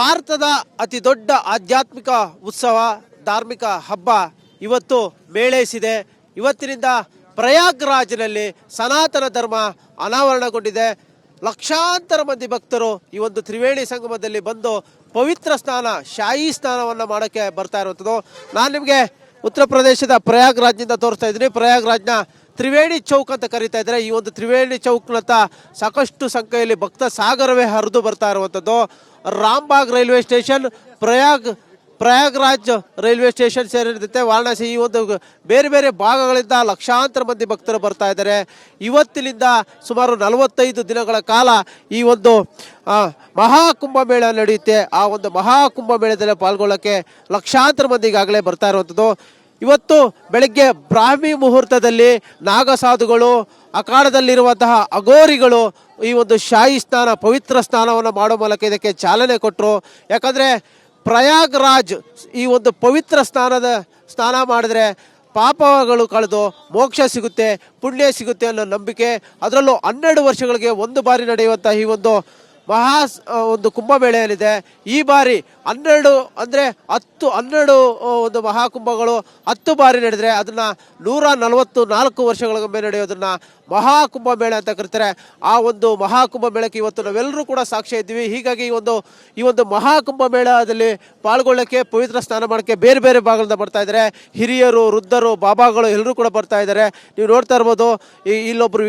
ಭಾರತದ ಅತಿ ದೊಡ್ಡ ಆಧ್ಯಾತ್ಮಿಕ ಉತ್ಸವ ಧಾರ್ಮಿಕ ಹಬ್ಬ ಇವತ್ತು ಮೇಳೈಸಿದೆ ಇವತ್ತಿನಿಂದ ಪ್ರಯಾಗ್ರಾಜ್ನಲ್ಲಿ ಸನಾತನ ಧರ್ಮ ಅನಾವರಣಗೊಂಡಿದೆ ಲಕ್ಷಾಂತರ ಮಂದಿ ಭಕ್ತರು ಈ ಒಂದು ತ್ರಿವೇಣಿ ಸಂಗಮದಲ್ಲಿ ಬಂದು ಪವಿತ್ರ ಸ್ನಾನ ಶಾಯಿ ಸ್ನಾನವನ್ನು ಮಾಡೋಕ್ಕೆ ಬರ್ತಾ ಇರುವಂಥದ್ದು ನಾನು ನಿಮಗೆ ಉತ್ತರ ಪ್ರದೇಶದ ಪ್ರಯಾಗ್ರಾಜ್ನಿಂದ ತೋರಿಸ್ತಾ ಇದ್ದೀನಿ ಪ್ರಯಾಗ್ರಾಜ್ನ ತ್ರಿವೇಣಿ ಚೌಕ್ ಅಂತ ಕರಿತಾ ಇದ್ದಾರೆ ಈ ಒಂದು ತ್ರಿವೇಣಿ ಚೌಕ್ನಂತ ಸಾಕಷ್ಟು ಸಂಖ್ಯೆಯಲ್ಲಿ ಭಕ್ತ ಸಾಗರವೇ ಹರಿದು ಬರ್ತಾ ಇರುವಂಥದ್ದು Rambagh railway station Prayag Prayagraj railway station ಸೇರಿದಂತೆ ವಾರಣಾಸಿ ಈ ಒಂದು ಬೇರೆ ಬೇರೆ ಭಾಗಗಳಿಂದ ಲಕ್ಷಾಂತರ ಮಂದಿ ಭಕ್ತರು ಬರ್ತಾ ಇದ್ದಾರೆ ಇವತ್ತಿನಿಂದ ಸುಮಾರು ನಲವತ್ತೈದು ದಿನಗಳ ಕಾಲ ಈ ಒಂದು ಮಹಾಕುಂಭಮೇಳ ನಡೆಯುತ್ತೆ ಆ ಒಂದು ಮಹಾಕುಂಭಮೇಳದಲ್ಲಿ ಪಾಲ್ಗೊಳ್ಳೋಕ್ಕೆ ಲಕ್ಷಾಂತರ ಮಂದಿ ಈಗಾಗಲೇ ಬರ್ತಾ ಇರುವಂಥದ್ದು ಇವತ್ತು ಬೆಳಗ್ಗೆ ಬ್ರಾಹ್ಮಿ ಮುಹೂರ್ತದಲ್ಲಿ ನಾಗಸಾಧುಗಳು ಅಖಾಡದಲ್ಲಿರುವಂತಹ ಅಗೋರಿಗಳು ಈ ಒಂದು ಶಾಹಿ ಸ್ನಾನ ಪವಿತ್ರ ಸ್ನಾನವನ್ನು ಮಾಡೋ ಮೂಲಕ ಇದಕ್ಕೆ ಚಾಲನೆ ಕೊಟ್ಟರು ಯಾಕಂದರೆ ಪ್ರಯಾಗ್ರಾಜ್ ಈ ಒಂದು ಪವಿತ್ರ ಸ್ನಾನದ ಸ್ನಾನ ಮಾಡಿದ್ರೆ ಪಾಪಗಳು ಕಳೆದು ಮೋಕ್ಷ ಸಿಗುತ್ತೆ ಪುಣ್ಯ ಸಿಗುತ್ತೆ ಅನ್ನೋ ನಂಬಿಕೆ ಅದರಲ್ಲೂ ಹನ್ನೆರಡು ವರ್ಷಗಳಿಗೆ ಒಂದು ಬಾರಿ ನಡೆಯುವಂಥ ಈ ಒಂದು ಮಹಾ ಒಂದು ಕುಂಭ ಮೇಳೆಯಲ್ಲಿದೆ ಈ ಬಾರಿ ಹನ್ನೆರಡು ಅಂದರೆ ಹತ್ತು ಹನ್ನೆರಡು ಒಂದು ಮಹಾಕುಂಭಗಳು ಹತ್ತು ಬಾರಿ ನಡೆದರೆ ಅದನ್ನು ನೂರ ನಲವತ್ತು ನಾಲ್ಕು ವರ್ಷಗಳಿಗೊಮ್ಮೆ ನಡೆಯೋದನ್ನು ಮಹಾಕುಂಭ ಮೇಳ ಅಂತ ಕರಿತಾರೆ ಆ ಒಂದು ಮಹಾಕುಂಭ ಮೇಳಕ್ಕೆ ಇವತ್ತು ನಾವೆಲ್ಲರೂ ಕೂಡ ಸಾಕ್ಷ್ಯ ಇದ್ದೀವಿ ಹೀಗಾಗಿ ಈ ಒಂದು ಈ ಒಂದು ಮಹಾಕುಂಭ ಮೇಳದಲ್ಲಿ ಪಾಲ್ಗೊಳ್ಳೋಕ್ಕೆ ಪವಿತ್ರ ಸ್ನಾನ ಮಾಡೋಕ್ಕೆ ಬೇರೆ ಬೇರೆ ಭಾಗದಿಂದ ಬರ್ತಾ ಇದ್ದಾರೆ ಹಿರಿಯರು ವೃದ್ಧರು ಬಾಬಾಗಳು ಎಲ್ಲರೂ ಕೂಡ ಬರ್ತಾ ಇದ್ದಾರೆ ನೀವು ನೋಡ್ತಾ ಇರ್ಬೋದು ಇಲ್ಲೊಬ್ಬರು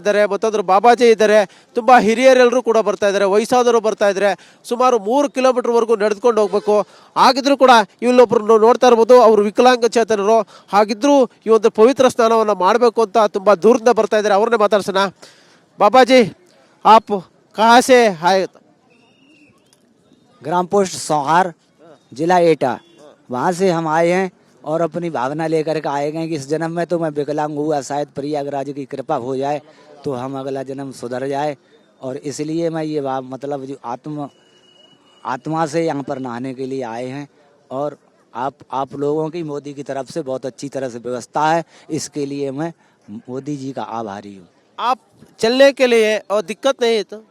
ಇದ್ದಾರೆ ಮತ್ತೊಂದರು ಬಾಬಾಜಿ ಇದ್ದಾರೆ ತುಂಬ ಹಿರಿಯರೆಲ್ಲರೂ ಕೂಡ ಬರ್ತಾ ಇದ್ರೆ ವೈಸಾದರ ಬರ್ತಾ ಇದ್ರೆ ಸುಮಾರು 3 ಕಿಲೋಮೀಟರ್ ವರೆಗೂ ನಡೆದುಕೊಂಡು ಹೋಗಬೇಕು ಹಾಗಿದ್ರೂ ಕೂಡ ಇಲ್ಲಿ ಒಬ್ರು ನೋಡ್ತಾ ಇರಬಹುದು ಅವರು ವಿಕಲಂಗ ಚೇತನರು ಹಾಗಿದ್ರೂ ಈ ಒಂದು ಪವಿತ್ರ ಸ್ಥಳವನ್ನ ಮಾಡಬೇಕು ಅಂತ ತುಂಬಾ ದೂರ ನಡೆ ಬರ್ತಾ ಇದಾರೆ ಅವರೇ ಮಾತನಾಡಿಸಣ ಬಾಬಾಜಿ ಆಪ್ کہاں سے ಹಾಯ್ ಗ್ರಾಮ ಪೋಸ್ಟ್ ಸೌಹಾರ ಜಿಲ್ಲಾ ಏಟಾ वहां से हम आए हैं और अपनी भावना लेकर के आए गए कि इस जन्म में तो मैं विकलांग हुआ शायद प्रियागराज की कृपा हो जाए तो हम अगला जन्म सुधर जाए और इसलिए मैं ये मतलब जो आत्म आत्मा से यहाँ पर नहाने के लिए आए हैं और आप आप लोगों की मोदी की तरफ से बहुत अच्छी तरह से व्यवस्था है इसके लिए मैं मोदी जी का आभारी हूँ आप चलने के लिए और दिक्कत नहीं है तो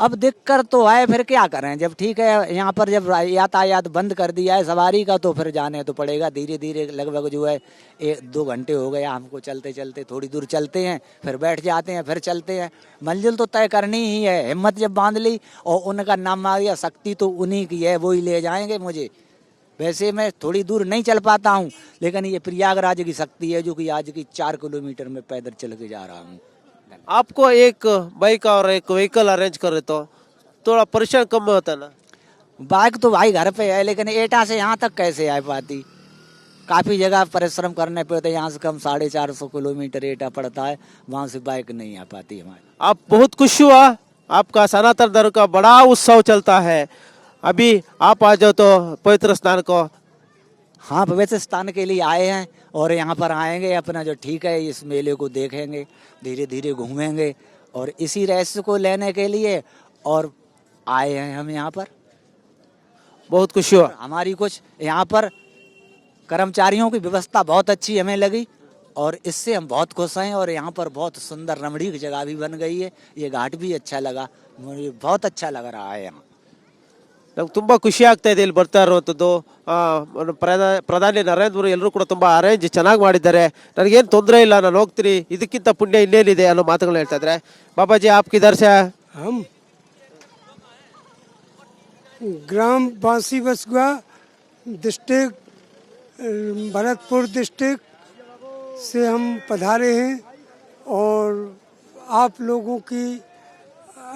अब दिक्कत तो आए फिर क्या करें जब ठीक है यहाँ पर जब यातायात बंद कर दिया है सवारी का तो फिर जाने तो पड़ेगा धीरे धीरे लगभग जो है एक दो घंटे हो गया हमको चलते चलते थोड़ी दूर चलते हैं फिर बैठ जाते हैं फिर चलते हैं मंजिल तो तय करनी ही है हिम्मत जब बांध ली और उनका नाम या शक्ति तो उन्हीं की है वो ही ले जाएंगे मुझे वैसे मैं थोड़ी दूर नहीं चल पाता हूँ लेकिन ये प्रयागराज की शक्ति है जो कि आज की चार किलोमीटर में पैदल चल के जा रहा हूँ आपको एक बाइक और एक व्हीकल अरेंज रहे तो थोड़ा परेशान कम होता ना बाइक तो भाई घर पे है लेकिन एटा से यहाँ तक कैसे आ पाती काफ़ी जगह परिश्रम करने पड़ते यहाँ से कम साढ़े चार सौ किलोमीटर एटा पड़ता है वहाँ से बाइक नहीं आ पाती हमारी आप बहुत खुश हुआ आपका सनातन धर्म का बड़ा उत्सव चलता है अभी आप आ जाओ तो पवित्र स्नान को हाँ पवित्र स्नान के लिए आए हैं और यहाँ पर आएंगे अपना जो ठीक है इस मेले को देखेंगे धीरे धीरे घूमेंगे और इसी रहस्य को लेने के लिए और आए हैं हम यहाँ पर बहुत खुशी हुआ हमारी कुछ यहाँ पर कर्मचारियों की व्यवस्था बहुत अच्छी हमें लगी और इससे हम बहुत खुश हैं और यहाँ पर बहुत सुंदर रमणीक जगह भी बन गई है ये घाट भी अच्छा लगा मुझे बहुत अच्छा लग रहा है यहाँ ನಂಗೆ ತುಂಬ ಖುಷಿ ಆಗ್ತಾ ಇದೆ ಇಲ್ಲಿ ಬರ್ತಾ ಇರುವಂಥದ್ದು ಪ್ರಧಾನ ಪ್ರಧಾನಿ ನರೇಂದ್ರ ಮೋದಿ ಎಲ್ಲರೂ ಕೂಡ ತುಂಬ ಅರೇಂಜ್ ಚೆನ್ನಾಗಿ ಮಾಡಿದ್ದಾರೆ ನನಗೇನು ತೊಂದರೆ ಇಲ್ಲ ನಾನು ಹೋಗ್ತೀನಿ ಇದಕ್ಕಿಂತ ಪುಣ್ಯ ಇನ್ನೇನಿದೆ ಅನ್ನೋ ಮಾತುಗಳು ಹೇಳ್ತಾ ಇದ್ದಾರೆ ಬಾಬಾಜಿ ಆಪ್ಕಿ ದರ್ಶ ಹಮ್ ग्राम बांसी ಡಿಸ್ಟಿಕ್ ಭರತ್ಪುರ್ ಡಿಸ್ಟಿಕ್ ಸೇ से हम पधारे हैं और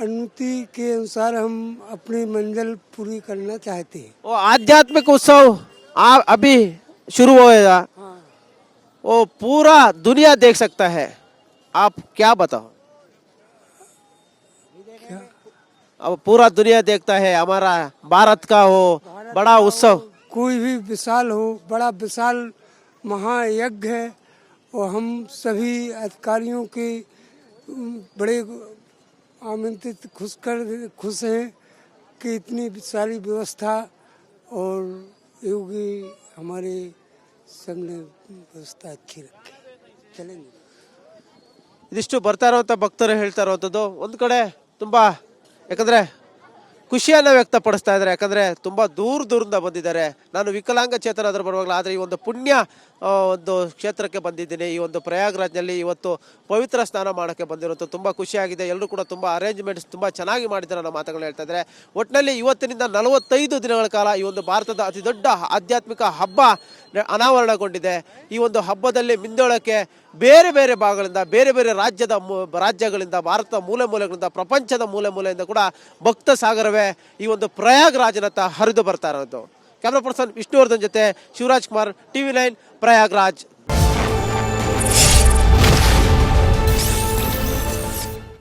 अनुमति के अनुसार हम अपनी मंजिल पूरी करना चाहते हैं वो आध्यात्मिक उत्सव आप अभी शुरू होएगा वो हाँ। पूरा दुनिया देख सकता है आप क्या बताओ अब पूरा दुनिया देखता है हमारा भारत का हो बड़ा उत्सव कोई भी विशाल हो बड़ा विशाल महायज्ञ है और हम सभी अधिकारियों के बड़े आमंत्रित खुश कर खुश हैं कि इतनी सारी व्यवस्था और योगी हमारे संघ ने व्यवस्था अच्छी रखी चलेंगे इिष्टु बरता भक्तर हेल्ता कड़े तुम्बा या ಖುಷಿಯನ್ನು ವ್ಯಕ್ತಪಡಿಸ್ತಾ ಇದ್ದಾರೆ ಯಾಕಂದರೆ ತುಂಬ ದೂರ ದೂರದಿಂದ ಬಂದಿದ್ದಾರೆ ನಾನು ಆದರೂ ಬರುವಾಗಲ ಆದರೆ ಈ ಒಂದು ಪುಣ್ಯ ಒಂದು ಕ್ಷೇತ್ರಕ್ಕೆ ಬಂದಿದ್ದೀನಿ ಈ ಒಂದು ಪ್ರಯಾಗ್ರಾಜ್ನಲ್ಲಿ ಇವತ್ತು ಪವಿತ್ರ ಸ್ನಾನ ಮಾಡೋಕ್ಕೆ ಬಂದಿರೋದು ತುಂಬ ಖುಷಿಯಾಗಿದೆ ಎಲ್ಲರೂ ಕೂಡ ತುಂಬ ಅರೇಂಜ್ಮೆಂಟ್ಸ್ ತುಂಬ ಚೆನ್ನಾಗಿ ಮಾಡಿದ್ದಾರೆ ಅನ್ನೋ ಮಾತುಗಳು ಹೇಳ್ತಾ ಇದ್ದಾರೆ ಒಟ್ಟಿನಲ್ಲಿ ಇವತ್ತಿನಿಂದ ನಲವತ್ತೈದು ದಿನಗಳ ಕಾಲ ಈ ಒಂದು ಭಾರತದ ಅತಿ ದೊಡ್ಡ ಆಧ್ಯಾತ್ಮಿಕ ಹಬ್ಬ ಅನಾವರಣಗೊಂಡಿದೆ ಈ ಒಂದು ಹಬ್ಬದಲ್ಲಿ ಮಿಂದೋಳಕ್ಕೆ ಬೇರೆ ಬೇರೆ ಭಾಗಗಳಿಂದ ಬೇರೆ ಬೇರೆ ರಾಜ್ಯದ ರಾಜ್ಯಗಳಿಂದ ಭಾರತದ ಮೂಲೆ ಮೂಲೆಗಳಿಂದ ಪ್ರಪಂಚದ ಮೂಲೆ ಮೂಲೆಯಿಂದ ಕೂಡ ಭಕ್ತ ಸಾಗರವೇ ಈ ಒಂದು ಪ್ರಯಾಗ್ರಾಜ್ನತ್ತ ಹರಿದು ಬರ್ತಾ ಇರೋದು ಕ್ಯಾಮ್ರಾ ಪರ್ಸನ್ ವಿಷ್ಣುವರ್ಧನ್ ಜೊತೆ ಶಿವರಾಜ್ ಕುಮಾರ್ ಟಿವಿ ನೈನ್ ಪ್ರಯಾಗ್ರಾಜ್